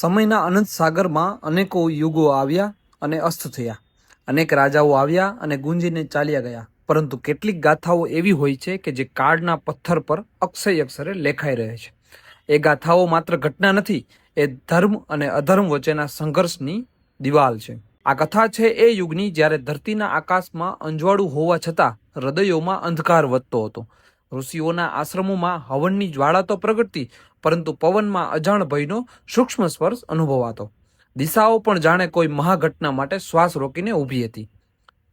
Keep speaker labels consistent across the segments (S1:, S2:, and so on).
S1: સમયના અનંત સાગરમાં અનેકો યુગો આવ્યા અને અસ્ત થયા. અનેક રાજાઓ આવ્યા અને ગુંજીને ચાલ્યા ગયા. પરંતુ કેટલીક ગાથાઓ એવી હોય છે કે જે કાળના પથ્થર પર અક્ષય અક્ષરે લેખાઈ રહે છે. એ ગાથાઓ માત્ર ઘટના નથી, એ ધર્મ અને અધર્મ વચ્ચેના સંઘર્ષની દિવાલ છે. આ કથા છે એ યુગની જ્યારે ધરતીના આકાશમાં અંજવાળું હોવા છતાં હૃદયોમાં અંધકાર વધતો હતો. ઋષિઓના આશ્રમોમાં હવનની જ્વાળા તો પ્રગટતી, પરંતુ પવનમાં અજાણ ભયનો સૂક્ષ્મ સ્પર્શ અનુભવાતો. દિશાઓ પણ જાણે કોઈ મહાઘટના માટે શ્વાસ રોકીને ઊભી હતી.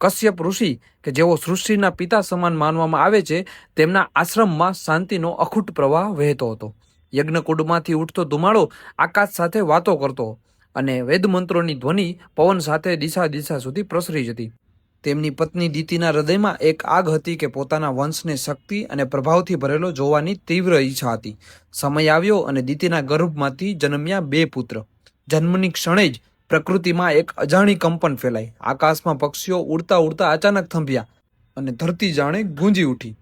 S1: કશ્યપ ઋષિ, કે જેઓ સૃષ્ટિના પિતા સમાન માનવામાં આવે છે, તેમના આશ્રમમાં શાંતિનો અખૂટ પ્રવાહ વહેતો હતો. યજ્ઞકુંડમાંથી ઉઠતો ધુમાડો આકાશ સાથે વાતો કરતો અને વેદમંત્રોની ધ્વનિ પવન સાથે દિશા દિશા સુધી પ્રસરી જતી. તેમની પત્ની દીતીના હૃદયમાં એક આગ હતી કે પોતાના વંશને શક્તિ અને પ્રભાવથી ભરેલો જોવાની તીવ્ર ઈચ્છા હતી. સમય આવ્યો અને દીતીના ગર્ભમાંથી જન્મ્યા બે પુત્ર. જન્મની ક્ષણે જ પ્રકૃતિમાં એક અજાણી કંપન ફેલાઈ. આકાશમાં પક્ષીઓ ઉડતા ઉડતા અચાનક થંભ્યા અને ધરતી જાણે ગુંજી ઉઠી.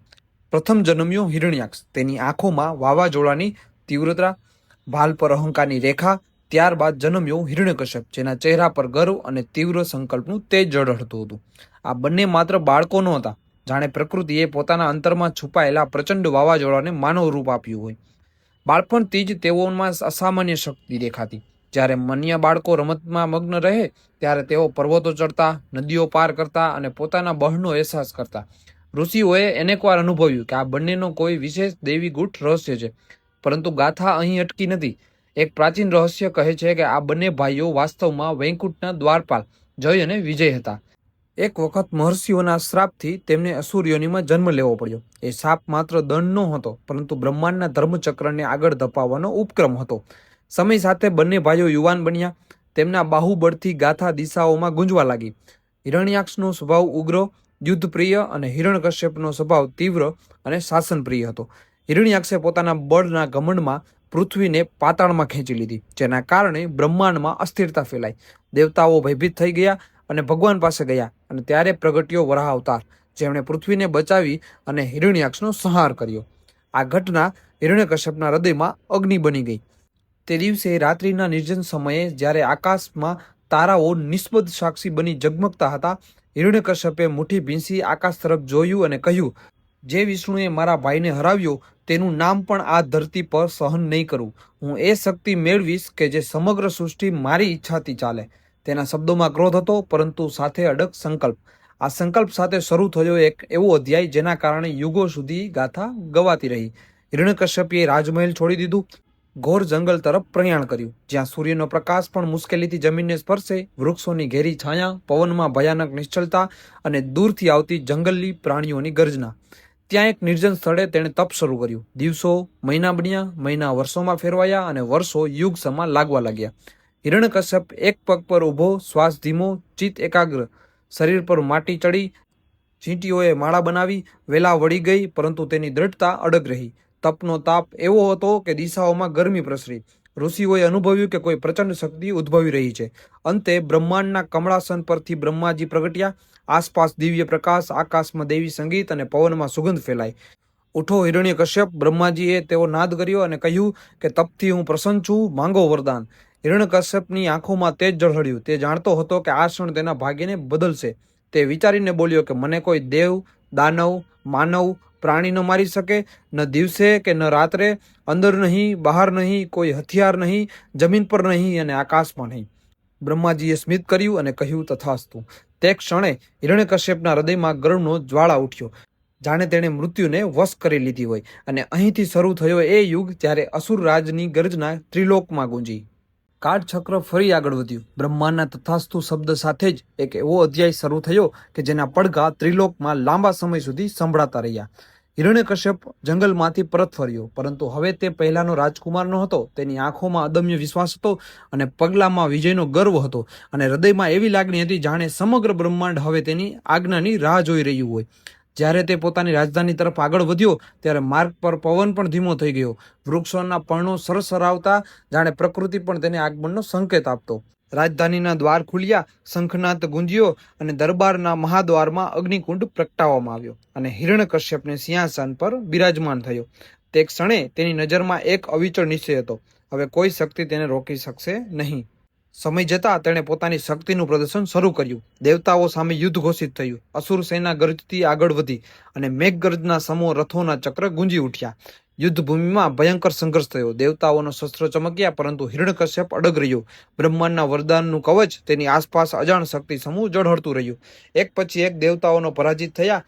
S1: પ્રથમ જન્મ્યો હિરણ્યાક્ષ. તેની આંખોમાં વાવાઝોડાની તીવ્રતા, ભાલ પર અહંકારની રેખા, ત્યારબાદ જન્મ્યો હિરણ્યકશ્યપ, જેના ચહેરા પર ગર્વ અને તીવ્ર સંકલ્પનું તેજ ઝળહળતું હતું. આ બંને માત્ર બાળકો નહોતા. જાણે પ્રકૃતિએ પોતાના અંતરમાં છુપાયેલા પ્રચંડ વાવાઝોડાને માનવ રૂપ આપ્યું હોય. બાળપણથી જ તેઓમાં અસામાન્ય શક્તિ દેખાતી. જ્યારે મન્ય બાળકો રમતમાં મગ્ન રહે, ત્યારે તેઓ પર્વતો ચડતા, નદીઓ પાર કરતા અને પોતાના બહનો અહેસાસ કરતા. ઋષિઓએ અનેકવાર અનુભવ્યું કે આ બંનેનો કોઈ વિશેષ દૈવી ગુઠ રહસ્ય છે. પરંતુ ગાથા અહીં અટકી નથી. એક પ્રાચીન રહસ્ય કહે છે કે આ બંને ભાઈઓ વાસ્તવમાં વૈકુંઠના દ્વારપાલ, જય અને વિજય હતા. એક વખત મહર્ષિઓના શ્રાપથી તેમને અસુર્યોનીમાં જન્મ લેવો પડ્યો. એ શાપ માત્ર દંડ ન હતો, પરંતુ બ્રહ્માંડના ધર્મચક્રને આગળ ધપાવવાનો ઉપક્રમ હતો. સમય સાથે બંને ભાઈઓ યુવાન બન્યા. તેમના બાહુબળથી ગાથા દિશાઓમાં ગુંજવા લાગી. હિરણ્યાક્ષનો સ્વભાવ ઉગ્ર, યુદ્ધપ્રિય અને હિરણકશ્યપનો સ્વભાવ તીવ્ર અને શાસનપ્રિય હતો. હિરણ્યાક્ષે પોતાના બળના ઘમંડમાં પૃથ્વીને પાતાળમાં ખેંચી લીધી, જેના કારણે બ્રહ્માંડમાં અસ્થિરતા ફેલાઈ. દેવતાઓ ભયભીત થઈ ગયા અને ભગવાન પાસે ગયા અને ત્યારે પ્રગટ્યો વરાહ અવતાર જેમણે પૃથ્વીને બચાવી અને હિરણ્યાક્ષનો સંહાર કર્યો. આ ઘટના હિરણ્યકશ્યપના હૃદયમાં અગ્નિ બની ગઈ. તે દિવસે રાત્રિના નિર્જન સમયે જ્યારે આકાશમાં તારાઓ નિષ્પદ સાક્ષી બની ઝગમગતા હતા, હિરણ્યકશ્યપે મુઠ્ઠી ભીંસી આકાશ તરફ જોયું અને કહ્યું, જે વિષ્ણુએ મારા ભાઈને હરાવ્યો તેનું નામ પણ આ ધરતી પર સહન નહીં કરું. હું એ શક્તિ મેળવીશ કે જે સમગ્ર સૃષ્ટિ મારી ઈચ્છાથી ચાલે. તેના શબ્દોમાં ક્રોધ હતો, પરંતુ સાથે અડગ સંકલ્પ. આ સંકલ્પ સાથે શરૂ થયો એક એવો અધ્યાય જેના કારણે યુગો સુધી ગાથા ગવાતી રહી. હિરણ્યકશ્યપે રાજમહેલ છોડી દીધું. ઘોર જંગલ તરફ પ્રયાણ કર્યું. જ્યાં સૂર્યનો પ્રકાશ પણ મુશ્કેલીથી જમીનને સ્પર્શે, વૃક્ષોની ઘેરી છાયા, પવનમાં ભયાનક નિશ્ચલતા અને દૂરથી આવતી જંગલી પ્રાણીઓની ગર્જના. ત્યાં એક નિર્જન સ્થળે તેણે તપ શરૂ કર્યું. દિવસો, મહિના બન્યા, મહિના વર્ષોમાં ફેરવાયા અને વર્ષો યુગ સમા લાગવા લાગ્યા. હિરણ્યકશ્યપ એક પગ પર ઊભો, શ્વાસ ધીમો, ચિત્ત એકાગ્ર. શરીર પર માટી ચડી, ચીંટીઓએ માળા બનાવી, વેલા વળી ગઈ, પરંતુ તેની દ્રઢતા અડગ રહી. તપનો તાપ એવો હતો કે દિશાઓમાં ગરમી પ્રસરી. ઋષિઓએ અનુભવ્યું કે કોઈ પ્રચંડ શક્તિ ઉદ્ભવી રહી છે. અંતે બ્રહ્માંડના કમળાસન પરથી બ્રહ્માજી પ્રગટ્યા. આસપાસ દિવ્ય પ્રકાશ, આકાશમાં દેવી સંગીત અને પવનમાં સુગંધ ફેલાઈ. ઉઠો હિરણ્ય કશ્યપ બ્રહ્માજીએ તેઓ નાદ કર્યો અને કહ્યું કે તપથી હું પ્રસન્ન છું, માંગો વરદાન. હિરણ્યકશ્યપની આંખોમાં તેજ ઝળહળ્યું. તે જાણતો હતો કે આ ક્ષણ તેના ભાગ્યને બદલશે. તે વિચારીને બોલ્યો કે મને કોઈ દેવ, દાનવ, માનવ, પ્રાણી ન મારી શકે. ન દિવસે કે ન રાત્રે, અંદર નહીં, બહાર નહીં, કોઈ હથિયાર નહીં, જમીન પર નહીં અને આકાશમાં નહીં. બ્રહ્માજીએ સ્મિત કર્યું અને કહ્યું તથાસ્તુ. તે ક્ષણે હિરણ્યકશ્યપના હૃદયમાં ગર્વનો જ્વાળા ઉઠ્યો. જાણે તેણે મૃત્યુને વશ કરી લીધી હોય. અને અહીંથી શરૂ થયો એ યુગ જ્યારે અસુર રાજની ગર્જના ત્રિલોકમાં ગુંજી. કાળચક્ર ફરી આગળ વધ્યું. બ્રહ્માંડના તથાસ્તુ શબ્દ સાથે જ એક એવો અધ્યાય શરૂ થયો કે જેના પડઘા ત્રિલોકમાં લાંબા સમય સુધી સંભળાતા રહ્યા. હિરણ્યકશ્યપ જંગલમાંથી પરત ફર્યો, પરંતુ હવે તે પહેલાનો રાજકુમાર ન હતો તેની આંખોમાં અદમ્ય વિશ્વાસ હતો અને પગલામાં વિજયનો ગર્વ હતો અને હૃદયમાં એવી લાગણી હતી જાણે સમગ્ર બ્રહ્માંડ હવે તેની આજ્ઞાની રાહ જોઈ રહ્યું હોય. જ્યારે તે પોતાની રાજધાની તરફ આગળ વધ્યો, ત્યારે માર્ગ પર પવન પણ ધીમો થઈ ગયો. વૃક્ષોના પર્ણો સરસરાવતા જાણે પ્રકૃતિ પણ તેને આગમનનો સંકેત આપતો. રાજધાનીના દ્વાર ખુલ્યા શંખનાથ ગુંજ્યો અને દરબારના મહાદ્વારમાં અગ્નિકુંડ પ્રગટાવવામાં આવ્યો અને હિરણકશ્યપને સિંહાસન પર બિરાજમાન થયો. તે ક્ષણે તેની નજરમાં એક અવિચળ નિશ્ચય હતો. હવે કોઈ શક્તિ તેને રોકી શકશે નહીં. સમય જતાં તેણે પોતાની શક્તિનું પ્રદર્શન શરૂ કર્યું. દેવતાઓ સામે યુદ્ધ ઘોષિત થયું. અસુર સેના ગરજથી આગળ વધી અને મેઘગર્જના સમૂહ રથોના ચક્ર ગુંજી ઉઠ્યા. યુદ્ધ ભૂમિમાં ભયંકર સંઘર્ષ થયો. દેવતાઓનો શસ્ત્રો ચમક્યા, પરંતુ હિરણકશ્યપ અડગ રહ્યો. બ્રહ્માંડના વરદાનનું કવચ તેની આસપાસ અજાણ શક્તિ સમૂહ જળહળતું રહ્યું. એક પછી એક દેવતાઓનો પરાજિત થયા.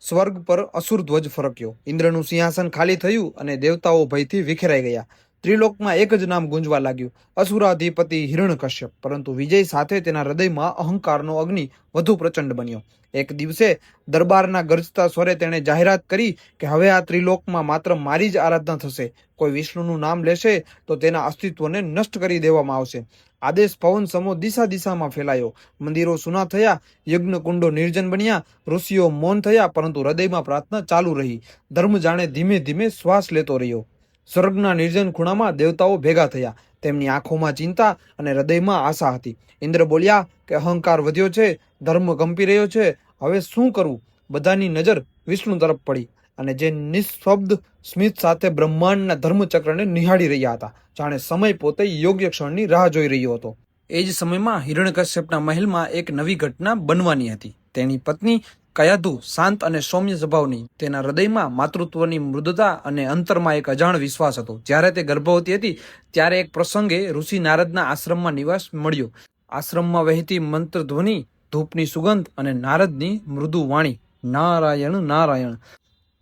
S1: સ્વર્ગ પર અસુર ધ્વજ ફરક્યો. ઇન્દ્રનું સિંહાસન ખાલી થયું અને દેવતાઓ ભયથી વિખેરાઈ ગયા. ત્રિલોકમાં એક જ નામ ગુંજવા લાગ્યું. અસુરાધિપતિ હિરણ્યકશ્યપ પરંતુ વિજય સાથે તેના હૃદયમાં અહંકારનો અગ્નિ વધુ પ્રચંડ બન્યો. એક દિવસે દરબારના ગરજતા સ્વરે તેણે જાહેરાત કરી કે હવે આ ત્રિલોકમાં માત્ર મારી જ આરાધના થશે. કોઈ વિષ્ણુનું નામ લેશે તો તેના અસ્તિત્વને નષ્ટ કરી દેવામાં આવશે. આદેશ પવન સમો દિશા દિશામાં ફેલાયો. મંદિરો સુના થયા યજ્ઞ કુંડો નિર્જન બન્યા, ઋષિઓ મૌન થયા, પરંતુ હૃદયમાં પ્રાર્થના ચાલુ રહી. ધર્મ જાણે ધીમે ધીમે શ્વાસ લેતો રહ્યો. સ્વર્ગના નિર્જન ખૂણામાં દેવતાઓ ભેગા થયા. તેમની આંખોમાં ચિંતા અને હૃદયમાં આશા હતી. ઇન્દ્ર બોલ્યા કે અહંકાર વધ્યો છે, ધર્મ કંપી રહ્યો છે, હવે શું કરવું બધાની નજર વિષ્ણુ તરફ પડી અને જે નિઃશબ્દ સ્મિત સાથે બ્રહ્માંડના ધર્મચક્રને નિહાળી રહ્યા હતા, જાણે સમય પોતે યોગ્ય ક્ષણની રાહ જોઈ રહ્યો હતો. એ જ સમયમાં હિરણ્યકશ્યપના મહેલમાં એક નવી ઘટના બનવાની હતી. તેની પત્ની કયાધુ શાંત અને સૌમ્ય સ્વભાવની, તેના હૃદયમાં માતૃત્વની મૃદતા અને અંતરમાં એક અજાણ વિશ્વાસ હતો. જ્યારે તે ગર્ભવતી હતી, ત્યારે એક પ્રસંગે ઋષિ નારદના આશ્રમમાં નિવાસ મળ્યો. આશ્રમમાં વહેતી મંત્રધ્વનિ, ધૂપની સુગંધ અને નારદની મૃદુ વાણી. નારાયણ નારાયણ.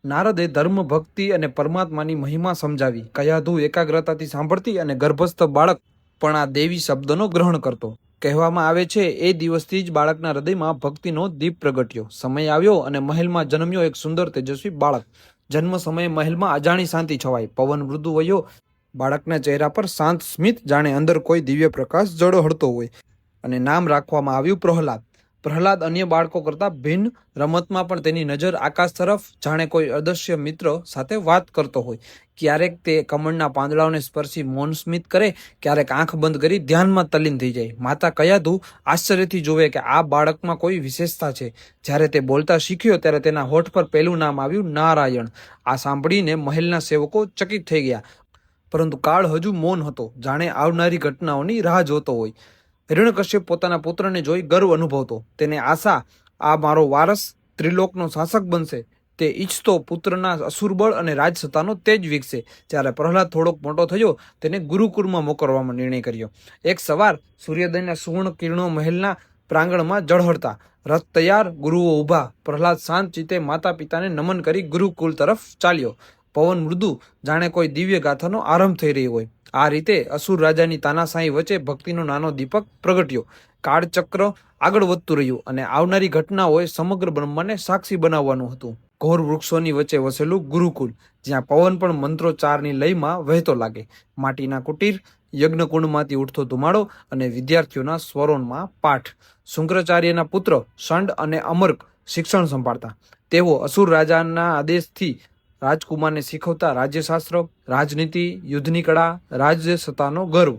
S1: નારદે ધર્મ, ભક્તિ અને પરમાત્માની મહિમા સમજાવી. કયાધુ એકાગ્રતાથી સાંભળતી અને ગર્ભસ્થ બાળક પણ આ દેવી શબ્દનો ગ્રહણ કરતો. કહેવામાં આવે છે, એ દિવસથી જ બાળકના હૃદયમાં ભક્તિનો દીપ પ્રગટ્યો. સમય આવ્યો અને મહેલમાં જન્મ્યો એક સુંદર તેજસ્વી બાળક. જન્મ સમયે મહેલમાં અજાણી શાંતિ છવાઈ. પવન મૃદુ વયો. બાળકના ચહેરા પર શાંત સ્મિત, જાણે અંદર કોઈ દિવ્ય પ્રકાશ ઝળહળતો હોય. અને નામ રાખવામાં આવ્યું પ્રહલાદ. પ્રહલાદ અન્ય બાળકો કરતાં ભિન્ન રમતમાં પણ તેની નજર આકાશ તરફ, જાણે કોઈ અદૃશ્ય મિત્ર સાથે વાત કરતો હોય. ક્યારેક તે કમળના પાંદડાઓને સ્પર્શી મૌન સ્મિત કરે, ક્યારેક આંખ બંધ કરી ધ્યાનમાં તલીન થઈ જાય. માતા કયાધુ આશ્ચર્યથી જોવે કે આ બાળકમાં કોઈ વિશેષતા છે. જ્યારે તે બોલતા શીખ્યો, ત્યારે તેના હોઠ પર પહેલું નામ આવ્યું નારાયણ. આ સાંભળીને મહેલના સેવકો ચકિત થઈ ગયા. પરંતુ કાળ હજુ મૌન હતો. જાણે આવનારી ઘટનાઓની રાહ જોતો હોય. હિરણ્યકશ્યપ પોતાના પુત્રને જોઈ ગર્વ અનુભવતો. તેને આશા, આ મારો વારસ ત્રિલોકનો શાસક બનશે. તે ઈચ્છતો પુત્રના અસુરબળ અને રાજસત્તાનો તેજ વિકસે જ્યારે પ્રહલાદ થોડોક મોટો થયો, તેને ગુરુકુળમાં મોકલવાનો નિર્ણય કર્યો. એક સવાર સૂર્યોદયના સુવર્ણ કિરણો મહેલના પ્રાંગણમાં જળહળતા. રથ તૈયાર, ગુરુઓ ઊભા. પ્રહલાદ શાંત ચિત્તે માતા પિતાને નમન કરી ગુરુકુળ તરફ ચાલ્યો. પવન મૃદુ જાણે કોઈ દિવ્ય ગાથાનો આરંભ થઈ રહ્યો હોય. આ રીતે અસુર રાજાની તાનાશાહી વચ્ચે ભક્તિનો નાનો દીપક પ્રગટ્યો. કાળચક્ર આગળ વધતું રહ્યું અને આવનારી ઘટનાઓએ સમગ્ર બ્રહ્માને સાક્ષી બનાવવાનું હતું. ઘોર વૃક્ષોની વચ્ચે વસેલું ગુરુકુલ, જ્યાં પવન પણ મંત્રોચ્ચારની લયમાં વહેતો લાગે. માટીના કુટીર, યજ્ઞકુંડમાંથી ઉઠતો ધુમાડો અને વિદ્યાર્થીઓના સ્વરોમાં પાઠ. શુંકરાચાર્યના પુત્ર શંડ અને અમર્ક શિક્ષણ સંભાળતા. તેઓ અસુર રાજાના આદેશથી રાજકુમારને શીખવતા રાજ્યશાસ્ત્ર, રાજનીતિ, યુદ્ધની કળા રાજ્ય સત્તાનો ગર્વ.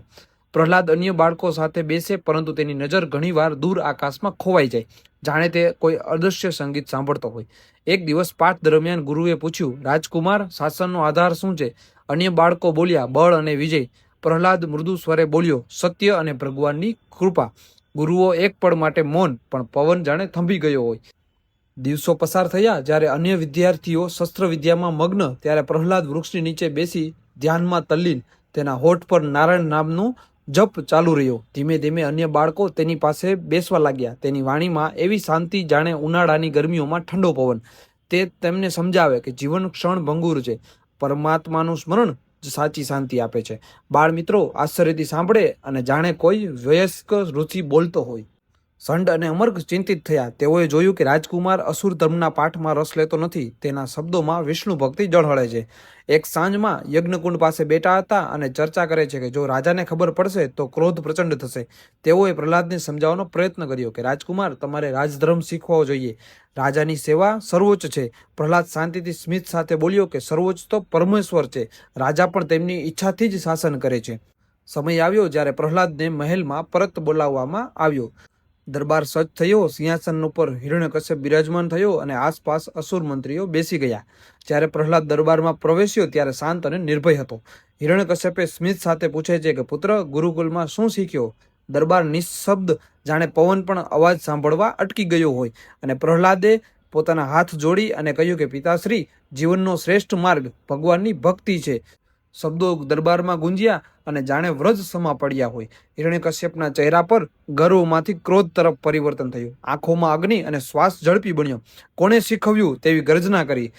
S1: પ્રહલાદ અન્ય બાળકો સાથે બેસે પરંતુ તેની નજર ઘણીવાર દૂર આકાશમાં ખોવાઈ જાય. જાણે તે કોઈ અદૃશ્ય સંગીત સાંભળતો હોય. એક દિવસ પાઠ દરમિયાન ગુરુએ પૂછ્યું, રાજકુમાર, શાસનનો આધાર શું છે? અન્ય બાળકો બોલ્યા, બળ અને વિજય. પ્રહલાદ મૃદુ સ્વરે બોલ્યો, સત્ય અને ભગવાનની કૃપા. ગુરુઓ એક પળ માટે મૌન, પણ પવન જાણે થંભી ગયો હોય. દિવસો પસાર થયા જ્યારે અન્ય વિદ્યાર્થીઓ શસ્ત્ર વિદ્યામાં મગ્ન ત્યારે પ્રહલાદ વૃક્ષની નીચે બેસી ધ્યાનમાં તલ્લીન તેના હોઠ પર નારાયણ નામનું જપ ચાલુ રહ્યો. ધીમે ધીમે અન્ય બાળકો તેની પાસે બેસવા લાગ્યા. તેની વાણીમાં એવી શાંતિ જાણે ઉનાળાની ગરમીઓમાં ઠંડો પવન. તે તેમને સમજાવે કે જીવન ક્ષણ ભંગુર છે. પરમાત્માનું સ્મરણ સાચી શાંતિ આપે છે. બાળ મિત્રો આશ્ચર્યથી સાંભળે અને જાણે કોઈ વયસ્ક રુચિ બોલતો હોય. સંડ અને અમર્ક ચિંતિત થયા. તેઓએ જોયું કે રાજકુમાર અસુર ધર્મના પાઠમાં રસ લેતો નથી. તેના શબ્દોમાં વિષ્ણુ ભક્તિ જળહળે છે. એક સાંજમાં યજ્ઞકુંડ પાસે બેઠા હતા અને ચર્ચા કરે છે કે જો રાજાને ખબર પડશે તો ક્રોધ પ્રચંડ થશે. તેઓએ પ્રહલાદને સમજાવવાનો પ્રયત્ન કર્યો કે, રાજકુમાર, તમારે રાજધર્મ શીખવો જોઈએ. રાજાની સેવા સર્વોચ્ચ છે. પ્રહલાદ શાંતિથી સ્મિત સાથે બોલ્યો કે, સર્વોચ્ચ તો પરમેશ્વર છે. રાજા પણ તેમની ઈચ્છાથી જ શાસન કરે છે. સમય આવ્યો જ્યારે પ્રહલાદને મહેલમાં પરત બોલાવવામાં આવ્યો. દરબાર સજ્જ થયો, સિંહાસન ઉપર હિરણ્યકશ્યપ બિરાજમાન થયો અને આસપાસ અસુર મંત્રીઓ બેસી ગયા. જ્યારે પ્રહલાદ દરબારમાં પ્રવેશ્યો ત્યારે શાંત અને નિર્ભય હતો. હિરણ્યકશ્યપે સ્મિત સાથે પૂછે છે કે, પુત્ર, ગુરુકુલમાં શું શીખ્યો? દરબાર નિઃશબ્દ જાણે પવન પણ અવાજ સાંભળવા અટકી ગયો હોય અને પ્રહલાદે પોતાના હાથ જોડી અને કહ્યું કે, પિતાશ્રી, જીવનનો શ્રેષ્ઠ માર્ગ ભગવાનની ભક્તિ છે. શબ્દો દરબારમાં ગુંજ્યા અને જાણે વ્રજ સમા પડ્યા હોય. હિરણ્યકશ્યપના ચહેરા પર ગર્વમાંથી ક્રોધ તરફ પરિવર્તન થયું. આંખોમાં અગ્નિ અને શ્વાસ ઝડપી બન્યો. કોણે શીખવ્યું તેવી ગર્જના કરી?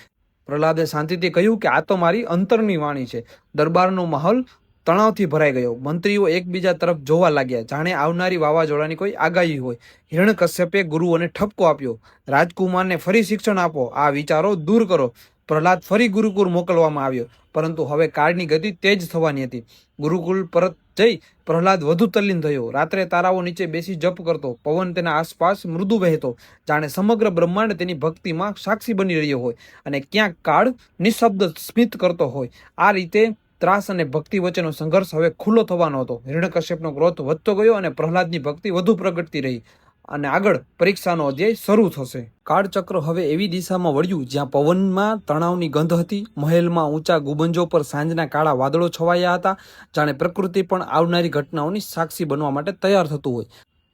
S1: પ્રહલાદે શાંતિથી કહ્યું કે આ તો મારી અંતરની વાણી છે. દરબારનો માહોલ તણાવથી ભરાઈ ગયો. મંત્રીઓ એકબીજા તરફ જોવા લાગ્યા. જાણે આવનારી વાવાઝોડાની કોઈ આગાહી હોય. હિરણ્યકશ્યપે ગુરુઓને ઠપકો આપ્યો. રાજકુમારને ફરી શિક્ષણ આપો. આ વિચારો દૂર કરો. પ્રહલાદ ફરી ગુરુકુળ મોકલવામાં આવ્યો. પરંતુ હવે કાળની ગતિ તેજ થવાની હતી. ગુરુકુળ પરત જઈ પ્રહલાદ વધુ તલ્લીન થયો. રાત્રે તારાઓ નીચે બેસી જપ કરતો. પવન તેના આસપાસ મૃદુ વહેતો. જાણે સમગ્ર બ્રહ્માંડ તેની ભક્તિમાં સાક્ષી બની રહ્યો હોય અને ક્યાંક કાળ નિશબ્દ સ્મિત કરતો હોય. આ રીતે ત્રાસ અને ભક્તિ વચ્ચેનો સંઘર્ષ હવે ખુલ્લો થવાનો હતો. હિરણ્યકશ્યપનો ક્રોધ વધતો ગયો અને પ્રહલાદની ભક્તિ વધુ પ્રગટતી રહી. અને આગળ પરીક્ષાનો અધ્યાય શરૂ થશે. કાળચક્ર હવે એવી દિશામાં વળ્યું જ્યાં પવનમાં તણાવની ગંધ હતી. મહેલમાં ઊંચા ગુબંજો પર સાંજના કાળા વાદળો છવાયા હતા, જાણે પ્રકૃતિ પણ આવનારી ઘટનાઓની સાક્ષી બનવા માટે તૈયાર થતું હોય.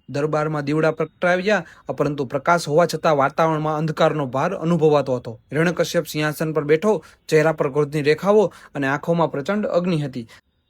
S1: દરબારમાં દીવડા પ્રગટાવ્યા, પરંતુ પ્રકાશ હોવા છતાં વાતાવરણમાં અંધકારનો ભાર અનુભવાતો હતો. હિરણ્યકશ્યપ સિંહાસન પર બેઠો, ચહેરા પર ક્રોધની રેખાઓ અને આંખોમાં પ્રચંડ અગ્નિ હતી.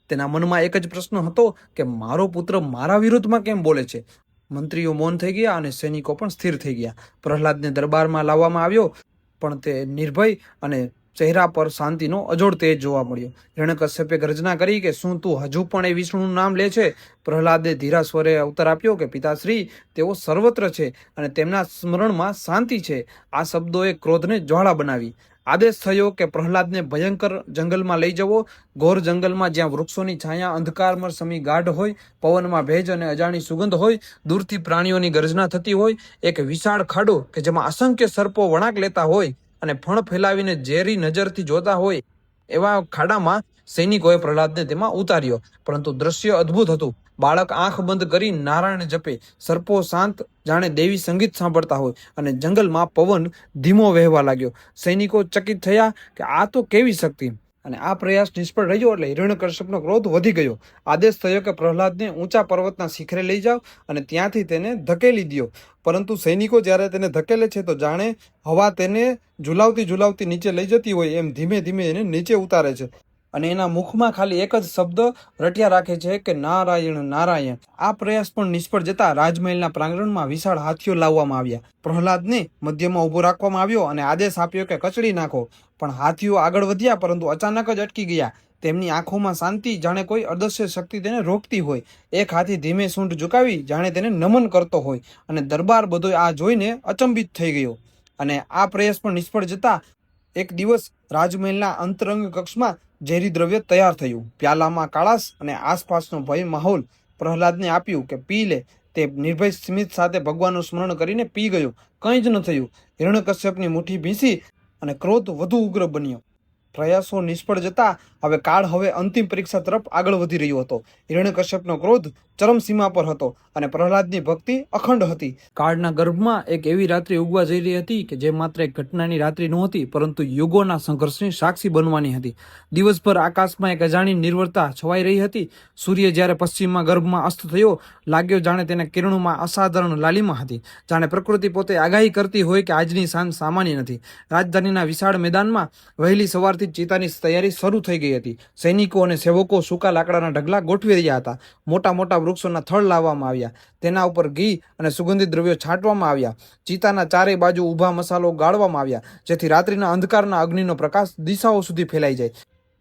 S1: તેના મનમાં એક જ પ્રશ્ન હતો કે, મારો પુત્ર મારા વિરુદ્ધમાં કેમ બોલે છે? મંત્રીઓ મૌન થઈ ગયા અને સૈનિકો પણ સ્થિર થઈ ગયા. પ્રહલાદને દરબારમાં લાવવામાં આવ્યો, પણ તે નિર્ભય અને ચહેરા પર શાંતિનો અજોડ તેજ જોવા મળ્યો. હિરણ્યકશ્યપે ગર્જના કરી કે, શું તું હજુ પણ એ વિષ્ણુનું નામ લે છે? પ્રહલાદે ધીરા સ્વરે ઉત્તર આપ્યો કે, પિતાશ્રી, તેઓ સર્વત્ર છે અને તેમના સ્મરણમાં શાંતિ છે. આ શબ્દોએ ક્રોધને જ્વાળા બનાવી. આદેશ થયો કે પ્રહલાદને ભયંકર જંગલમાં લઈ જવો. ઘોર જંગલમાં જ્યાં વૃક્ષોની છાયા અંધકારમાં સમી ગાઢ હોય, પવનમાં ભેજ અને અજાણી સુગંધ હોય, દૂરથી પ્રાણીઓની ગર્જના થતી હોય, એક વિશાળ ખાડો કે જેમાં અસંખ્ય સર્પો વળાંક લેતા હોય અને ફણ ફેલાવીને ઝેરી નજરથી જોતા હોય એવા ખાડામાં સૈનિકોએ પ્રહલાદને તેમાં ઉતાર્યો. પરંતુ દ્રશ્ય અદ્ભુત હતું. બાળક આંખ બંધ કરી નારાયણ જપે. સર્પો શાંત, જાણે દેવી સંગીત સાંભળતા હોય. અને જંગલમાં પવન ધીમો વહેવા લાગ્યો. સૈનિકો ચકિત થયા કે આ તો કેવી શક્તિ? અને આ પ્રયાસ નિષ્ફળ રહ્યો એટલે હિરણ્યકશ્યપનો ક્રોધ વધી ગયો. આદેશ થયો કે પ્રહલાદને ઊંચા પર્વતના શિખરે લઈ જાઓ અને ત્યાંથી તેને ધકેલી દો પરંતુ સૈનિકો જ્યારે તેને ધકેલે છે તો જાણે હવા તેને ઝુલાવતી ઝુલાવતી નીચે લઈ જતી હોય એમ ધીમે ધીમે એને નીચે ઉતારે છે. અને એના મુખમાં ખાલી એક જ શબ્દ રટ્યા રાખે છે કે નારાયણ નારાયણ. આ પ્રયાસ પણ નિષ્ફળ જતા રાજમહેલના પ્રાંગણમાં વિશાળ હાથીઓ લાવવામાં આવ્યા. પ્રહલાદને મધ્યમાં ઊભો રાખવામાં આવ્યો અને આદેશ આપ્યો કે કચડી નાખો. પણ હાથીઓ આગળ વધ્યા, પરંતુ અચાનક જ અટકી ગયા. તેમની આંખોમાં શાંતિ, જાણે કોઈ અદૃશ્ય શક્તિ તેને રોકતી હોય. એક હાથી ધીમે સૂંઢ ઝુકાવી, જાણે તેને નમન કરતો હોય. અને દરબાર બધો આ જોઈને અચંબિત થઈ ગયો. અને આ પ્રયાસ પણ નિષ્ફળ જતા એક દિવસ રાજમહેલના અંતરંગ કક્ષમાં ઝેરી દ્રવ્ય તૈયાર થયું. પ્યાલામાં કાળાશ અને આસપાસનો ભય માહોલ પ્રહલાદને આપ્યું કે પી લે. તે નિર્ભય સ્મિત સાથે ભગવાનનું સ્મરણ કરીને પી ગયો. કંઈ જ ન થયું. હિરણ્યકશ્યપની મુઠ્ઠી ભીંસી અને ક્રોધ વધુ ઉગ્ર બન્યો. પ્રયાસો નિષ્ફળ જતા હવે કાળ હવે અંતિમ પરીક્ષા તરફ આગળ વધી રહ્યો હતો. હિરણ્યકશ્યપનો ક્રોધ ચરમસીમા પર હતો અને પ્રહલાદની ભક્તિ અખંડ હતી. કાળના ગર્ભમાં એક એવી રાત્રિ ઉગવા જઈ રહી હતી કે જે માત્ર એક ઘટનાની રાત્રિ નહોતી, પરંતુ યુગોના સંઘર્ષની સાક્ષી બનવાની હતી. દિવસભર આકાશમાં એક અજાણી નિર્વરતા છવાઈ રહી હતી. સૂર્ય જ્યારે પશ્ચિમમાં ગર્ભમાં અસ્ત થયો, લાગ્યો જાણે તેના કિરણોમાં અસાધારણ લાલીમાં હતી. જાણે પ્રકૃતિ પોતે આગાહી કરતી હોય કે આજની સાંજ સામાન્ય નથી. રાજધાનીના વિશાળ મેદાનમાં વહેલી સવારથી ચિતાની તૈયારી શરૂ થઈ ગઈ હતી. સૈનિકો અને સેવકો સૂકા લાકડાના ઢગલા ગોઠવી રહ્યા હતા. મોટા મોટા વૃક્ષોના થળ લાવવામાં આવ્યા. તેના ઉપર ઘી અને સુગંધિત દ્રવ્યો છાંટવામાં આવ્યા. ચિતાના ચારે બાજુ ઊભા મસાલો ગાળવામાં આવ્યા, જેથી રાત્રિના અંધકારના અગ્નિનો પ્રકાશ દિશાઓ સુધી ફેલાઈ જાય.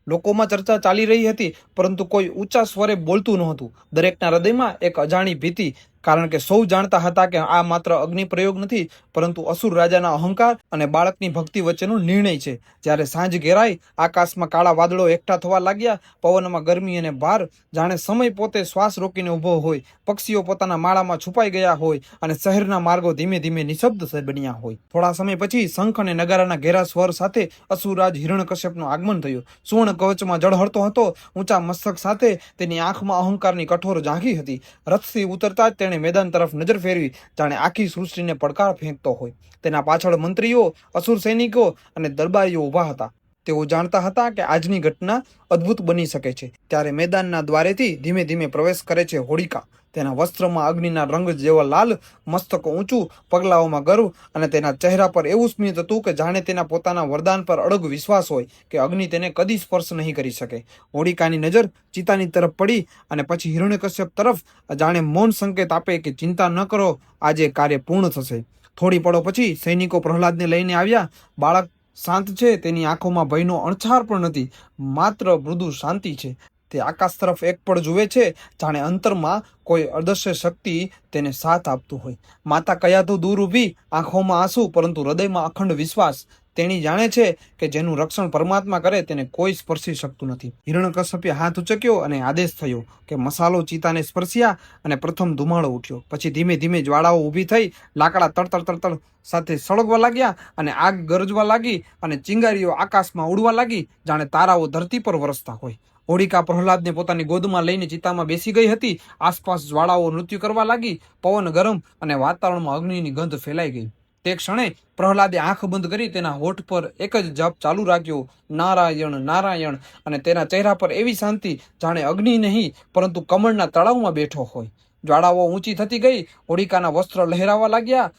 S1: લોકોમાં ચર્ચા ચાલી રહી હતી, પરંતુ કોઈ ઊંચા સ્વરે બોલતું નહોતું. દરેકના હૃદયમાં એક અજાણી ભીતિ કારણ કે સૌ જાણતા હતા કે આ માત્ર અગ્નિ પ્રયોગ નથી, પરંતુ અસુર રાજાના અહંકાર અને બાળકની ભક્તિ વચ્ચેનો નિર્ણય છે. જ્યારે સાંજ ઘેરાઈ, આકાશમાં કાળા વાદળો એકઠા થવા લાગ્યા, પવનમાં ગરમી અને ભાર, જાણે સમય પોતે શ્વાસ રોકીને ઊભો હોય, પક્ષીઓ પોતાના માળામાં છુપાઈ ગયા હોય અને શહેરના માર્ગો ધીમે ધીમે નિશબ્દ બન્યા હોય. થોડા સમય પછી શંખ અને નગારાના ઘેરા સ્વર સાથે અસુરરાજ હિરણકશ્યપનું આગમન થયું. સુવર્ણ કવચમાં જળહળતો હતો, ઊંચા મસ્તક સાથે તેની આંખમાં અહંકારની કઠોર ઝાંખી હતી. રથથી ઉતરતા જ તેણે મેદાન તરફ નજર ફેરવી જાણે આખી સૃષ્ટિને પડકાર ફેંકતો હોય. તેના પાછળ મંત્રીઓ, અસુર સૈનિકો અને દરબારીઓ ઊભા હતા. તેઓ જાણતા હતા કે આજની ઘટના અદ્ભુત બની શકે છે. ત્યારે મેદાનના દ્વારેથી ધીમે ધીમે પ્રવેશ કરે છે હોળિકા તેના વસ્ત્રમાં અગ્નિના રંગ જેવા લાલ, મસ્તક ઊંચું, પગલાઓમાં ગરુ અને તેના ચહેરા પર એવું સ્મિત હતું કે જાણે તેના પોતાના વરદાન પર અડગ વિશ્વાસ હોય કે અગ્નિ તેને કદી સ્પર્શ નહીં કરી શકે. હોડિકાની નજર ચિતાની તરફ પડી અને પછી હિરણ્યકશ્યપ તરફ જાણે મૌન સંકેત આપે કે ચિંતા ન કરો, આજે કાર્ય પૂર્ણ થશે. થોડી પળો પછી સૈનિકો પ્રહલાદને લઈને આવ્યા. બાળક શાંત છે, તેની આંખોમાં ભયનો અણછાર પણ નથી, માત્ર મૃદુ શાંતિ છે. તે આકાશ તરફ એક પળ જુએ છે, જાણે અંતરમાં કોઈ અદૃશ્ય શક્તિ તેને સાથ આપતું હોય. માતા કયા તો દૂર ઊભી, આંખોમાં આંસુ, પરંતુ હૃદયમાં અખંડ વિશ્વાસ. તેણી જાણે છે કે જેનું રક્ષણ પરમાત્મા કરે તેને કોઈ સ્પર્શી શકતું નથી. હિરણ્યકશ્યપે હાથ ઉચક્યો અને આદેશ થયો કે મસાલો ચિતાને સ્પર્શ્યા અને પ્રથમ ધુમાડો ઉઠ્યો. પછી ધીમે ધીમે જ્વાળાઓ ઊભી થઈ, લાકડા તડતડ તડતડ સાથે સળગવા લાગ્યા અને આગ ગરજવા લાગી અને ચિંગારીઓ આકાશમાં ઉડવા લાગી, જાણે તારાઓ ધરતી પર વરસતા હોય. હોળિકા પ્રહલાદને પોતાની ગોદમાં લઈને ચિતામાં બેસી ગઈ હતી. આસપાસ જ્વાળાઓ નૃત્ય કરવા લાગી. પવન ગરમ અને વાતાવરણમાં અગ્નિની ગંધ ફેલાઈ ગઈ. તે ક્ષણે પ્રહલાદે આંખ બંધ કરી તેના હોઠ પર એક જ જપ ચાલુ રાખ્યો. નારાયણ નારાયણ, અને તેના ચહેરા પર એવી શાંતિ જાણે અગ્નિ નહીં, પરંતુ કમળના તળાવમાં બેઠો હોય. જ્વાળાઓ ઊંચી થતી ગઈ. હોળિકાના વસ્ત્ર લહેરાવા લાગ્યા.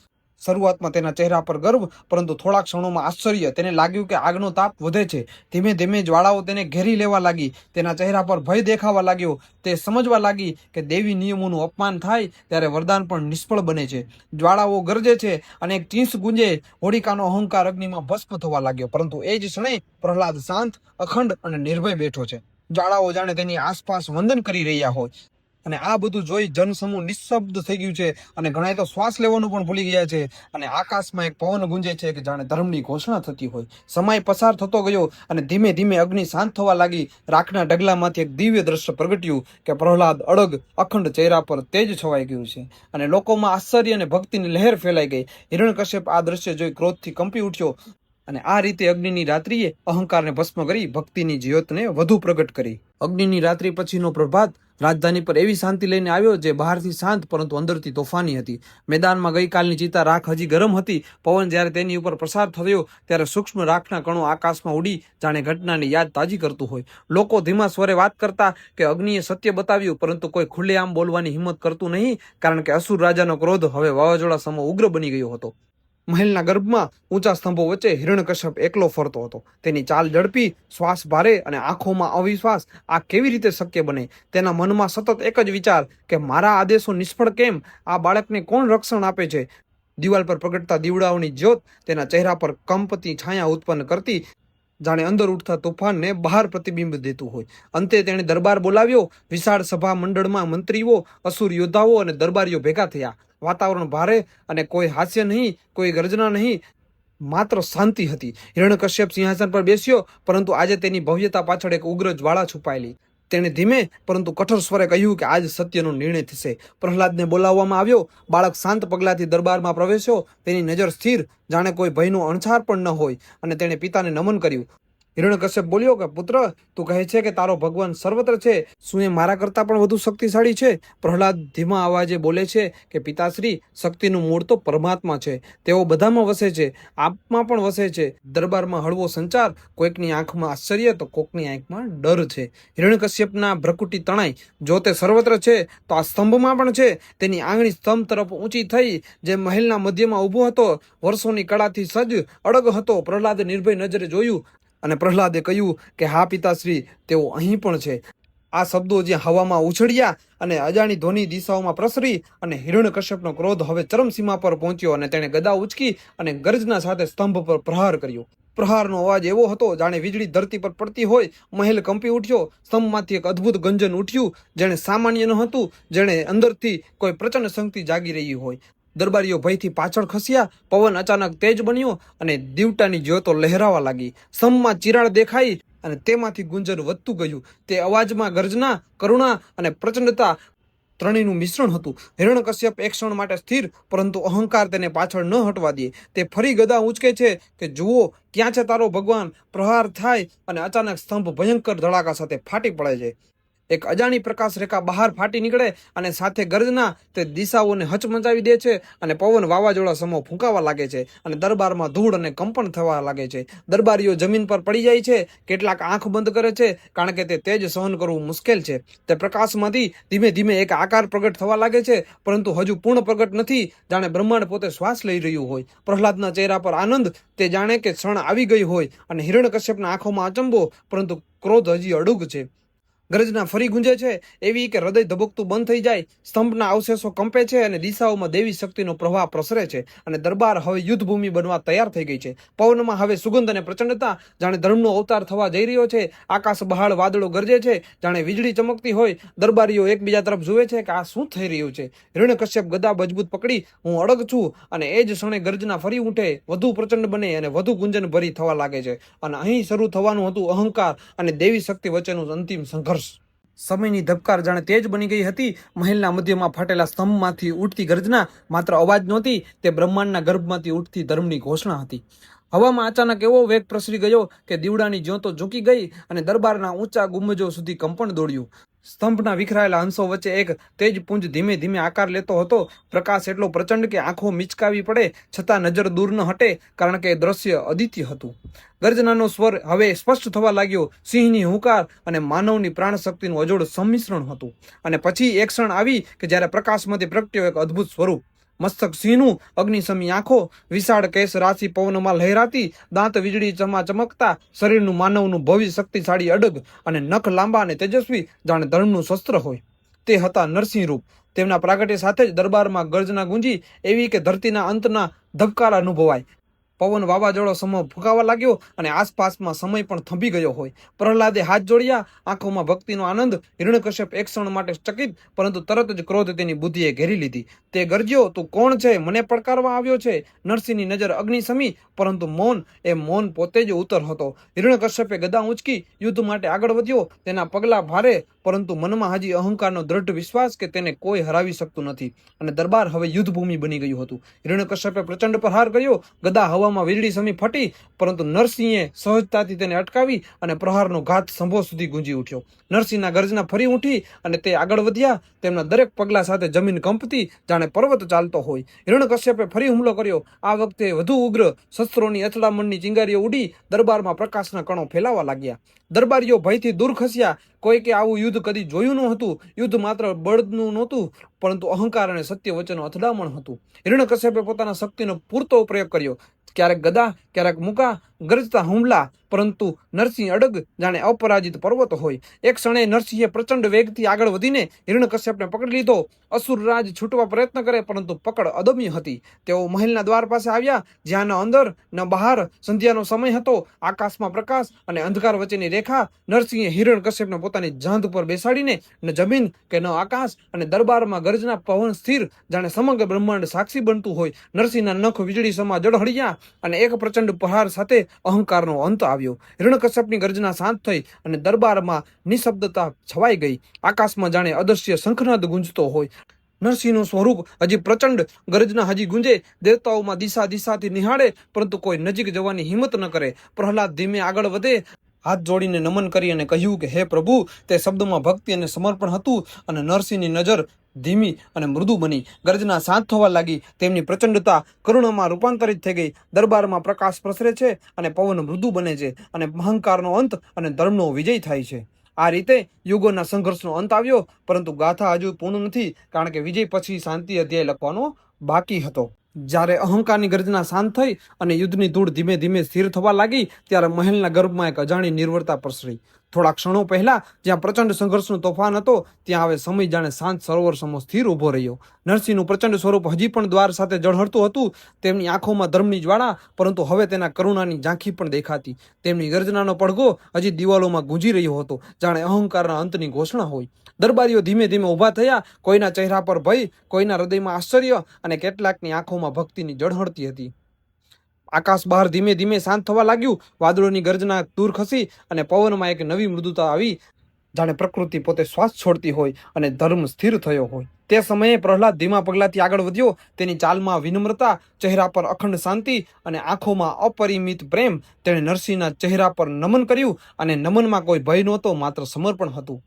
S1: શરૂઆતમાં તેના ચહેરા પર ગર્વ, પરંતુ થોડા ક્ષણોમાં આશ્ચર્ય. તેને લાગ્યું કે આગનો તાપ વધે છે. ધીમે ધીમે જ્વાળાઓ તેને ઘેરી લેવા લાગી. તેના ચહેરા પર ભય દેખાવા લાગ્યો. તે સમજવા લાગી કે દેવી નિયમોનું અપમાન થાય ત્યારે વરદાન પણ નિષ્ફળ બને છે. જ્વાળાઓ ગરજે છે અને એક ચીસ ગુંજે. હોડિકાનો અહંકાર અગ્નિમાં ભસ્મ થવા લાગ્યો, પરંતુ એ જ ક્ષણે પ્રહલાદ શાંત, અખંડ અને નિર્ભય બેઠો છે. જ્વાળાઓ જાણે તેની આસપાસ વંદન કરી રહ્યા હોય. અને આ બધું જોઈ જનસમૂહ નિઃશબ્દ થઈ ગયું છે અને ઘણા તો શ્વાસ લેવાનું પણ ભૂલી ગયા છે. અને આકાશમાં એક પવન ગુંજે છે કે જાણે ધર્મની ઘોષણા થતી હોય. સમય પસાર થતો ગયો અને ધીમે ધીમે અગ્નિ શાંત થવા લાગી. રાખના ડગલામાંથી એક દિવ્ય દ્રશ્ય પ્રગટ્યું કે પ્રહલાદ અડગ, અખંડ ચહેરા પર તેજ છવાઈ ગયું છે. અને લોકોમાં આશ્ચર્ય અને ભક્તિની લહેર ફેલાઈ ગઈ. હિરણકશ્યપ આ દ્રશ્ય જોઈ ક્રોધથી કંપી ઉઠ્યો અને આ રીતે અગ્નિની રાત્રિએ અહંકારને ભસ્મ કરી ભક્તિની જ્યોતને વધુ પ્રગટ કરી. અગ્નિની રાત્રિ પછીનો પ્રભાત રાજધાની પર એવી શાંતિ લઈને આવ્યો જે બહારથી શાંત પરંતુ અંદરથી તોફાની હતી. મેદાનમાં ગઈકાલની ચિતા રાખ હજી ગરમ હતી. પવન જ્યારે તેની ઉપર પ્રસાર થયો ત્યારે સૂક્ષ્મ રાખના કણો આકાશમાં ઉડી જાણે ઘટનાની યાદ તાજી કરતું હોય. લોકો ધીમા સ્વરે વાત કરતા કે અગ્નિએ સત્ય બતાવ્યું પરંતુ કોઈ ખુલ્લેઆમ બોલવાની હિંમત કરતું નહીં કારણ કે અસુર રાજાનો ક્રોધ હવે વાવાઝોડા સમો ઉગ્ર બની ગયો હતો. મહેલના ગર્ભમાં ઊંચા સ્તંભો વચ્ચે હિરણકશ્યપ એકલો ફરતો હતો. તેની ચાલ ઝડપી, શ્વાસ ભારે અને આંખોમાં અવિશ્વાસ. આ કેવી રીતે શક્ય બને? તેના મનમાં સતત એક જ વિચાર કે મારા આદેશો નિષ્ફળ કેમ? આ બાળકને કોણ રક્ષણ આપે છે? દિવાલ પર પ્રગટતા દીવડાઓની જ્યોત, તેના ચહેરા પર કંપતી છાયા ઉત્પન્ન કરતી, જાણે અંદર ઉઠતા તોફાનને બહાર પ્રતિબિંબ દેતું હોય. અંતે તેણે દરબાર બોલાવ્યો. વિશાળ સભા મંડળમાં મંત્રીઓ, અસુર યોદ્ધાઓ અને દરબારીઓ ભેગા થયા. વાતાવરણ ભારે અને કોઈ હાસ્ય નહીં, કોઈ ગર્જના નહીં, માત્ર શાંતિ હતી. હિરણ્યકશ્યપ સિંહાસન પર બેસ્યો, પરંતુ આજે તેની ભવ્યતા પાછળ એક ઉગ્ર જ્વાળા છુપાયેલી. તેણે ધીમે, પરંતુ કઠોર સ્વરે કહ્યું કે આજ સત્યનો નિર્ણય થશે. પ્રહલાદને બોલાવવામાં આવ્યો. બાળક શાંત પગલાથી દરબારમાં પ્રવેશ્યો. તેની નજર સ્થિર, જાણે કોઈ ભયનો અણછાર પણ ન હોય. અને તેણે પિતાને નમન કર્યું. હિરણ્યકશ્યપ બોલ્યો કે, પુત્ર, તું કહે છે કે તારો ભગવાન સર્વત્ર છે. શું એ મારા કરતાં પણ વધુ શક્તિશાળી છે? પ્રહલાદ ધીમા અવાજે બોલે છે કે, પિતાશ્રી, શક્તિનું મૂળ તો પરમાત્મા છે. તેઓ બધામાં વસે છે. આપમાં પણ વસે છે. દરબારમાં હળવો સંચાર, કોઈકની આંખમાં આશ્ચર્ય, તો કોકની આંખમાં ડર છે. હિરણ્યકશ્યપના ભ્રકુટી તણાઈ. જો તે સર્વત્ર છે, તો આ સ્તંભમાં પણ છે. તેની આંગળી સ્તંભ તરફ ઊંચી થઈ, જે મહેલના મધ્યમાં ઊભો હતો. વર્ષોની કળાથી સજ્જ, અડગ હતો. પ્રહલાદે નિર્ભય નજરે જોયું અને પ્રહલાદે કહ્યું કે, હા, પિતાશ્રી, તેઓ અહીં પણ છે. આ શબ્દો જે હવામાં ઉછળ્યા અને અજાણી ધોની દિશાઓમાં પ્રસરી અને હિરણ્યકશ્યપનો ક્રોધ હવે ચરમસીમા પર પહોંચ્યો અને તેણે ગદા ઉચકી અને ગર્જના સાથે સ્તંભ પર પ્રહાર કર્યો. પ્રહારનો અવાજ એવો હતો, જાણે વીજળી ધરતી પર પડતી હોય, મહેલ કંપી ઉઠ્યો, સ્તંભમાંથી એક અદ્ભુત ગંજન ઉઠ્યું, જેણે સામાન્ય ન હતું, જેણે અંદરથી કોઈ પ્રચંડ શક્તિ જાગી રહી હોય. દરબારીઓ ભયથી પાછળ ખસ્યા, પવન અચાનક તેજ બન્યો અને દીવટાની જ્યોતો લહેરાવા લાગી. સમમાં ચિરાડ દેખાઈ અને તેમાંથી ગુંજન વધતું ગયું. તે અવાજમાં ગર્જના, કરુણા અને પ્રચંડતા ત્રણેયનું મિશ્રણ હતું. હિરણકશ્યપ એક ક્ષણ માટે સ્થિર, પરંતુ અહંકાર તેને પાછળ ન હટવા દે. તે ફરી ગદા ઉંચકે છે કે, જુઓ, ક્યાં છે તારો ભગવાન? પ્રહાર થાય અને અચાનક સ્તંભ ભયંકર ધડાકા સાથે ફાટી પડે છે. એક અજાણી પ્રકાશ રેખા બહાર ફાટી નીકળે અને સાથે ગર્જના તે દિશાઓને હચમચાવી દે છે અને પવન વાવાઝોડા સમો ફૂંકાવા લાગે છે અને દરબારમાં ધૂળ અને કંપન થવા લાગે છે. દરબારીઓ જમીન પર પડી જાય છે, કેટલાક આંખ બંધ કરે છે, કારણ કે તે તેજ સહન કરવું મુશ્કેલ છે. તે પ્રકાશમાંથી ધીમે ધીમે એક આકાર પ્રગટ થવા લાગે છે, પરંતુ હજુ પૂર્ણ પ્રગટ નથી, જાણે બ્રહ્માંડ પોતે શ્વાસ લઈ રહ્યું હોય. પ્રહલાદના ચહેરા પર આનંદ, તે જાણે કે ક્ષણ આવી ગઈ હોય અને હિરણ્યકશ્યપના આંખોમાં અચંબો, પરંતુ ક્રોધ હજી અડુગ છે. ગરજના ફરી ગુંજે છે, એવી કે હૃદય ધબકતું બંધ થઈ જાય, સ્તંભના અવશેષો કંપે છે અને દિશાઓમાં દેવી શક્તિનો પ્રવાહ પ્રસરે છે અને દરબાર હવે યુદ્ધભૂમિ બનવા તૈયાર થઈ ગઈ છે. પવનમાં હવે સુગંધ અને પ્રચંડતા, જાણે ધર્મનો અવતાર થવા જઈ રહ્યો છે, આકાશ બહાળ વાદળો ગરજે છે, જાણે વીજળી ચમકતી હોય, દરબારીઓ એકબીજા તરફ જુએ છે કે આ શું થઈ રહ્યું છે. હિરણ્યકશ્યપ ગદા મજબૂત પકડી, હું અડગ છું અને એ જ ક્ષણે ગર્જના ફરી ઉઠે વધુ પ્રચંડ બને અને વધુ ગુંજન ભરી થવા લાગે છે. અને અહીં શરૂ થવાનું હતું અહંકાર અને દેવી શક્તિ વચ્ચેનું અંતિમ સંઘર્ષ. સમયની ધબકાર જાણે તેજ બની ગઈ હતી. મહેલના મધ્યમાં ફાટેલા સ્તંભમાંથી ઉઠતી ગર્જના માત્ર અવાજ નહોતી, તે બ્રહ્માંડના ગર્ભમાંથી ઉઠતી ધર્મની ઘોષણા હતી. હવામાં અચાનક એવો વેગ પ્રસરી ગયો કે દીવડાની જ્યોતો ઝૂકી ગઈ અને દરબારના ઊંચા ગુંબજો સુધી કંપન દોડ્યું. સ્તંભના વિખરાયેલા અંશો વચ્ચે એક તેજ પુંજ ધીમે ધીમે આકાર લેતો હતો. પ્રકાશ એટલો પ્રચંડ કે આંખો મિચકાવી પડે, છતાં નજર દૂર ન હટે કારણ કે દ્રશ્ય અદિત્ય હતું. ગર્જનાનો સ્વર હવે સ્પષ્ટ થવા લાગ્યો. સિંહની હુંકાર અને માનવની પ્રાણશક્તિનું અજોડ સંમિશ્રણ હતું. અને પછી એક ક્ષણ આવી કે જ્યારે પ્રકાશમાંથી પ્રગટ્યો એક અદ્ભુત સ્વરૂપ. મસ્તક સિંહનું અગ્નિસમી આંખો, વિશાળ કેસ, રાશિ પવનમાં લહેરાતી, દાંત વીજળી ચમા ચમકતા, શરીરનું માનવનું ભવ્ય શક્તિશાળી અડગ અને નખ લાંબા અને તેજસ્વી, જાણે ધર્મનું શસ્ત્ર હોય. તે હતા નરસિંહ રૂપ તેમના પ્રાગટ્ય સાથે જ દરબારમાં ગર્જના ગુંજી, એવી કે ધરતીના અંતના ધબકાર અનુભવાય. પવન વાવાઝોડો સમો ફૂંકાવા લાગ્યો અને આસપાસમાં સમય પણ થંભી ગયો હોય. પ્રહલાદે હાથ જોડ્યા. આંખોમાં ભક્તિનો આનંદ. હિરણ્યકશ્યપ એક ક્ષણ માટે ચકિત, પરંતુ તરત જ ક્રોધ તેની બુદ્ધિએ ઘેરી લીધી. તે ગરજ્યો? તું કોણ છે? મને પડકારવા આવ્યો છે? નરસિંહની નજર અગ્નિ સમી પરંતુ મૌન, એ મૌન પોતે જ ઉત્તર હતો. હિરણ્યકશ્યપે ગદા ઊંચકી યુદ્ધ માટે આગળ વધ્યો. તેના પગલા ભારે પરંતુ મનમાં હજી અહંકારનો દ્રઢ વિશ્વાસ કે તેને કોઈ હરાવી શકતું નથી. અને દરબાર હવે યુદ્ધભૂમિ બની ગયું હતું. હિરણ્યકશ્યપે પ્રચંડ પ્રહાર કર્યો. ગદા હવામાં વીજળી સમી ફટી, પરંતુ નરસિંહે સહજતાથી તેને અટકાવી અને પ્રહારનો ઘાત સંભો સુધી ગુંજી ઉઠ્યો. નરસિંહના ગર્જના ફરી ઉઠી અને તે આગળ વધ્યા. તેમના દરેક પગલા સાથે જમીન કંપતી, જાણે પર્વત ચાલતો હોય. હિરણ્યકશ્યપે ફરી હુમલો કર્યો. આ વખતે વધુ ઉગ્ર શસ્ત્રોની અથડામણની ચિંગારીઓ ઉડી દરબારમાં પ્રકાશના કણો ફેલાવા લાગ્યા. દરબારીઓ ભયથી દૂર ખસ્યા. કોઈ કે આવું યુદ્ધ કદી જોયું ન હતું યુદ્ધ માત્ર બળનું નહોતું. પરંતુ અહંકાર અને સત્ય વચ્ચેનું અથડામણ હતું. હિરણ્યકશ્યપે પોતાના શક્તિનો પૂરતો પ્રયોગ કર્યો. ક્યારેક ગદા, ક્યારેક મુકા, ગરજતા હુમલા, પરંતુ નરસિંહ અડગ, જાણે અપરાજિત પર્વત હોય. એક ક્ષણે નરસિંહે પ્રચંડ વેગથી આગળ વધીને હિરણ્યકશ્યપને પકડી લીધો. અસુરરાજ છૂટવા પ્રયત્ન કરે, પરંતુ પકડ અદમ્ય હતી. તેઓ મહેલના દ્વાર પાસે આવ્યા. જ્યાં ન અંદર, ન બહાર, સંધ્યાનો સમય હતો. આકાશમાં પ્રકાશ અને અંધકાર વચ્ચેની રેખા. નરસિંહે હિરણ્યકશ્યપને પોતાની જાંધ પર બેસાડીને, ન જમીન કે ન આકાશ અને દરબારમાં ગર્જના પવન સ્થિર, જાણે સમગ્ર બ્રહ્માંડ સાક્ષી બનતું હોય. નરસિંહના નખ વીજળી સમા જળહળિયા અને એક પ્રચંડ પ્રહાર સાથે અહંકારનો અંત આવ્યો. હિરણકશ્યપની ગર્જના શાંત થઈ અને દરબારમાં નિશબ્દતા છવાઈ ગઈ. આકાશમાં જાણે અદૃશ્ય શંખનાદ ગુંજતો હોય. નરસિંહનું સ્વરૂપ હજી પ્રચંડ, ગરજના હજી ગુંજે, દેવતાઓમાં દિશા દિશાથી નિહાળે, પરંતુ કોઈ નજીક જવાની હિંમત ન કરે. પ્રહલાદ ધીમે આગળ વધે, હાથ જોડીને નમન કરી અને કહ્યું કે, હે પ્રભુ, તે શબ્દમાં ભક્તિ અને સમર્પણ હતું અને નરસિંહની નજર ધીમી અને મૃદુ બની, ગર્જના શાંત થવા લાગી, તેમની પ્રચંડતા કરુણામાં રૂપાંતરિત થઈ ગઈ. દરબારમાં પ્રકાશ પ્રસરે છે અને પવન મૃદુ બને છે અને અહંકારનો અંત અને ધર્મનો વિજય થાય છે. આ રીતે યુગોના સંઘર્ષનો અંત આવ્યો, પરંતુ ગાથા હજુ પૂર્ણ નથી, કારણ કે વિજય પછી શાંતિ અધ્યાય લખવાનો બાકી હતો. જ્યારે અહંકારની ગર્જના શાંત થઈ અને યુદ્ધની ધૂળ ધીમે ધીમે સ્થિર થવા લાગી, ત્યારે મહેલના ગર્ભમાં એક અજાણી નિર્વરતા પ્રસરી. થોડા ક્ષણો પહેલા જ્યાં પ્રચંડ સંઘર્ષનો તોફાન હતો, ત્યાં હવે સમય જાણે શાંત સરોવર સમો સ્થિર ઊભો રહ્યો. નરસિંહનું પ્રચંડ સ્વરૂપ હજી પણ દ્વાર સાથે જળહળતું હતું, તેમની આંખોમાં ધર્મની જ્વાળા, પરંતુ હવે તેના કરુણાની ઝાંખી પણ દેખાતી. તેમની ગર્જનાનો પડઘો હજી દિવાલોમાં ગુંજી રહ્યો હતો, જાણે અહંકારના અંતની ઘોષણા હોય. દરબારીઓ ધીમે ધીમે ઊભા થયા, કોઈના ચહેરા પર ભય, કોઈના હૃદયમાં આશ્ચર્ય અને કેટલાકની આંખોમાં ભક્તિની જળહળતી હતી. આકાશ બહાર ધીમે ધીમે શાંત થવા લાગ્યું. વાદળોની ગર્જના દૂર ખસી અને પવનમાં એક નવી મૃદુતા આવી, જાણે પ્રકૃતિ પોતે શ્વાસ છોડતી હોય અને ધર્મ સ્થિર થયો હોય. તે સમયે પ્રહલાદ ધીમા પગલાથી આગળ વધ્યો. તેની ચાલમાં વિનમ્રતા, ચહેરા પર અખંડ શાંતિ અને આંખોમાં અપરિમિત પ્રેમ તેણે નરસિંહના ચહેરા પર નમન કર્યું અને નમનમાં કોઈ ભય નહોતો, માત્ર સમર્પણ હતું.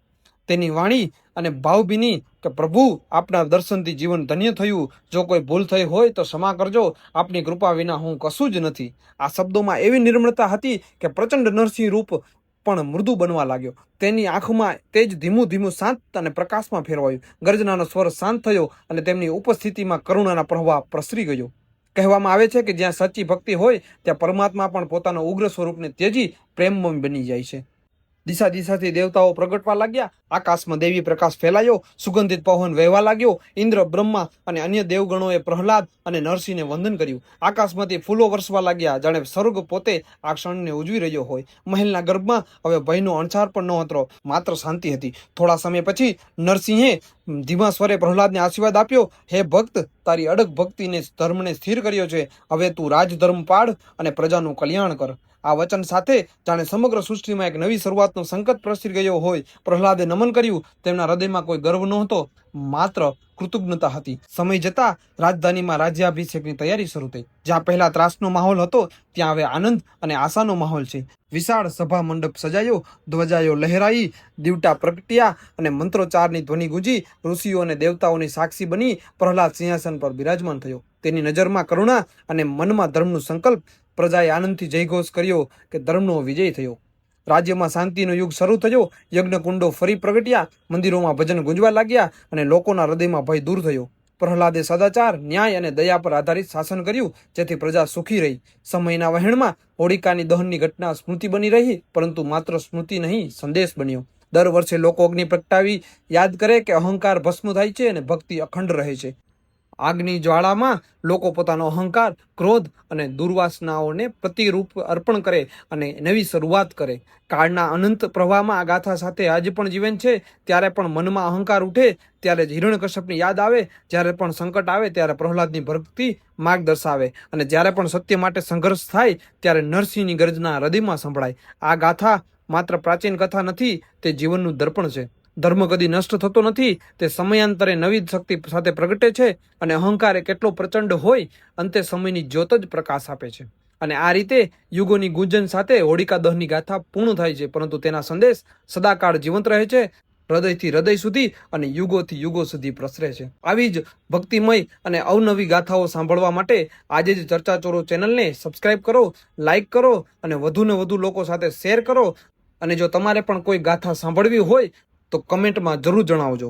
S1: તેની વાણી અને ભાવભીની કે પ્રભુ, આપના દર્શનથી જીવન ધન્ય થયું. જો કોઈ ભૂલ થઈ હોય તો ક્ષમા કરજો. આપની કૃપા વિના હું કશું જ નથી. આ શબ્દોમાં એવી નિર્મળતા હતી કે પ્રચંડ નરસિંહ રૂપ પણ મૃદુ બનવા લાગ્યો. તેની આંખમાં તેજ ધીમું ધીમું શાંત અને પ્રકાશમાં ફેરવાયું. ગર્જનાનો સ્વર શાંત થયો અને તેમની ઉપસ્થિતિમાં કરુણાના પ્રવાહ પ્રસરી ગયો. કહેવામાં આવે છે કે જ્યાં સચ્ચી ભક્તિ હોય, ત્યાં પરમાત્મા પણ પોતાના ઉગ્ર સ્વરૂપને ત્યજી પ્રેમમય બની જાય છે. દિશા દિશાથી દેવતાઓ પ્રગટવા લાગ્યા. આકાશમાં દેવી પ્રકાશ ફેલાયો, સુગંધિત પવન વહેવા લાગ્યો, ઇન્દ્ર, બ્રહ્મા અને અન્ય દેવગણોએ પ્રહલાદ અને નરસિંહને વંદન કર્યું. આકાશમાંથી ફૂલો વરસવા લાગ્યા, જાણે સ્વર્ગ પોતે આ ક્ષણને ઉજવી રહ્યો હોય. મહેલના ગર્ભમાં હવે ભયનો અણસાર પણ નહોતો, માત્ર શાંતિ હતી. થોડા સમય પછી નરસિંહે ધીમા સ્વરે પ્રહલાદને આશીર્વાદ આપ્યો, હે ભક્ત, તારી અડગ ભક્તિને ધર્મને સ્થિર કર્યો છે. હવે તું રાજધર્મ પાડ અને પ્રજાનું કલ્યાણ કર. આ વચન સાથે જાણે સમગ્ર સૃષ્ટિમાં એક નવી શરૂઆતનો સંકટ પ્રસરી ગયો હોય. પ્રહલાદે નમન કર્યું. તેમના હૃદયમાં કોઈ ગર્વ નહોતો, માત્ર કૃતજ્ઞતા હતી. સમય જતા રાજધાનીમાં રાજ્યાભિષેકની તૈયારી શરૂ થઈ. જ્યાં પહેલા ત્રાસનો માહોલ હતો, ત્યાં હવે આનંદ અને આશાનો માહોલ છે. વિશાળ સભા મંડપ સજાયો, ધ્વજાયો લહેરાઈ, દીવટા પ્રગટ્યા અને મંત્રોચ્ચારની ધ્વનિ ગુંજી, ઋષિઓ અને દેવતાઓની સાક્ષી બની પ્રહલાદ સિંહાસન પર બિરાજમાન થયો. તેની નજરમાં કરુણા અને મનમાં ધર્મનું સંકલ્પ પ્રજાએ આનંદથી જયઘોષ કર્યો કે ધર્મનો વિજય થયો. રાજ્યમાં શાંતિનો યુગ શરૂ થયો, યજ્ઞકુંડો ફરી પ્રગટ્યા, મંદિરોમાં ભજન ગુંજવા લાગ્યા અને લોકોના હૃદયમાં ભય દૂર થયો. પ્રહલાદે સદાચાર, ન્યાય અને દયા પર આધારિત શાસન કર્યું, જેથી પ્રજા સુખી રહી. સમયના વહેણમાં હોળિકાની દહનની ઘટના સ્મૃતિ બની રહી, પરંતુ માત્ર સ્મૃતિ નહીં, સંદેશ બન્યો. દર વર્ષે લોકો અગ્નિ પ્રગટાવી યાદ કરે કે અહંકાર ભસ્મ થાય છે અને ભક્તિ અખંડ રહે છે. આગની જ્વાળામાં લોકો પોતાનો અહંકાર, ક્રોધ અને દુર્વાસનાઓને પ્રતિરૂપ અર્પણ કરે અને નવી શરૂઆત કરે. કાળના અનંત પ્રવાહમાં આ ગાથા સાથે આજે પણ જીવન છે. ત્યારે પણ મનમાં અહંકાર ઉઠે, ત્યારે જ હિરણ્યકશ્યપની યાદ આવે, જ્યારે પણ સંકટ આવે, ત્યારે પ્રહલાદની ભક્તિ માર્ગ દર્શાવે. અને જ્યારે પણ સત્ય માટે સંઘર્ષ થાય, ત્યારે નરસિંહની ગર્જના હૃદયમાં સંભળાય. આ ગાથા માત્ર પ્રાચીન કથા નથી, તે જીવનનું દર્પણ છે. ધર્મ કદી નષ્ટ થતો નથી, તે સમયાંતરે નવી શક્તિ સાથે પ્રગટે છે અને અહંકાર કેટલો પ્રચંડ હોય, અંતે સમયની જ્યોત જ પ્રકાશ આપે છે. અને આ રીતે યુગોની ગુંજન સાથે હોળિકા દહની ગાથા પૂર્ણ થાય છે, પરંતુ તેના સંદેશ સદાકાળ જીવંત રહે છે, હૃદયથી હૃદય સુધી અને યુગોથી યુગો સુધી પ્રસરે છે. આવી જ ભક્તિમય અને અવનવી ગાથાઓ સાંભળવા માટે આજે જ ચર્ચા ચોરો ચેનલને સબસ્ક્રાઇબ કરો, લાઇક કરો અને વધુને વધુ લોકો સાથે શેર કરો. અને જો તમારે પણ કોઈ ગાથા સાંભળવી હોય તો કમેન્ટમાં જરૂર જણાવજો.